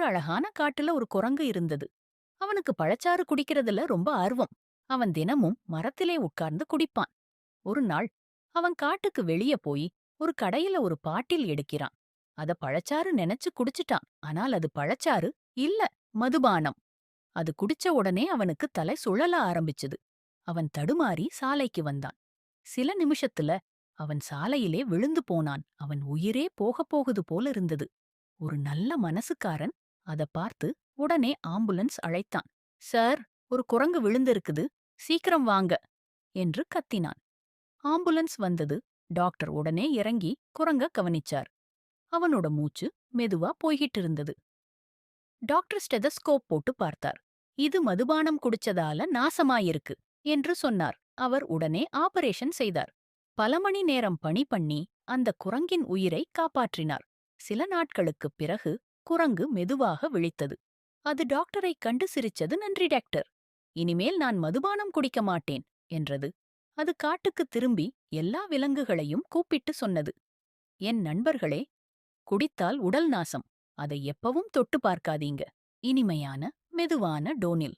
ஒரு அழகான காட்டுல ஒரு குரங்கு இருந்தது. அவனுக்கு பழச்சாறு குடிக்கிறதுல ரொம்ப ஆர்வம். அவன் தினமும் மரத்திலே உட்கார்ந்து குடிப்பான். ஒரு நாள் அவன் காட்டுக்கு வெளிய போய் ஒரு கடையில ஒரு பாட்டில் எடுக்கிறான். அத பழச்சாறு நினைச்சு குடிச்சிட்டான். ஆனால் அது பழச்சாறு இல்ல மதுபானம். அது குடிச்ச உடனே அவனுக்கு தலை சுழல ஆரம்பிச்சது. அவன் தடுமாறி சாலைக்கு வந்தான். சில நிமிஷத்துல அவன் சாலையிலே விழுந்து போனான். அவன் உயிரே போகப் போகுது போல இருந்தது. ஒரு நல்ல மனசுக்காரன் அத பார்த்து உடனே ஆம்புலன்ஸ் அழைத்தான். சார் ஒரு குரங்கு விழுந்திருக்குது. சீக்கிரம் வாங்க என்று கத்தினான். ஆம்புலன்ஸ் வந்தது. டாக்டர் உடனே இறங்கி குரங்க கவனிச்சார். அவனோட மூச்சு மெதுவா போய்கிட்டு இருந்தது. டாக்டர் ஸ்டெதஸ்கோப் போட்டு பார்த்தார். இது மதுபானம் குடிச்சதால நாசமாயிருக்கு என்று சொன்னார். அவர் உடனே ஆபரேஷன் செய்தார். பல மணி நேரம் பணி பண்ணி அந்த குரங்கின் உயிரை காப்பாற்றினார். சில நாட்களுக்குப் பிறகு குரங்கு மெதுவாக விழித்தது. அது டாக்டரைக் கண்டு சிரிச்சது நன்றி டாக்டர். இனிமேல் நான் மதுபானம் குடிக்க மாட்டேன் என்றது. அது காட்டுக்குத் திரும்பி எல்லா விலங்குகளையும் கூப்பிட்டு சொன்னது. என் நண்பர்களே குடித்தால் உடல் நாசம். அதை எப்பவும் தொட்டு பார்க்காதீங்க. இனிமையான மெதுவான டோனில்.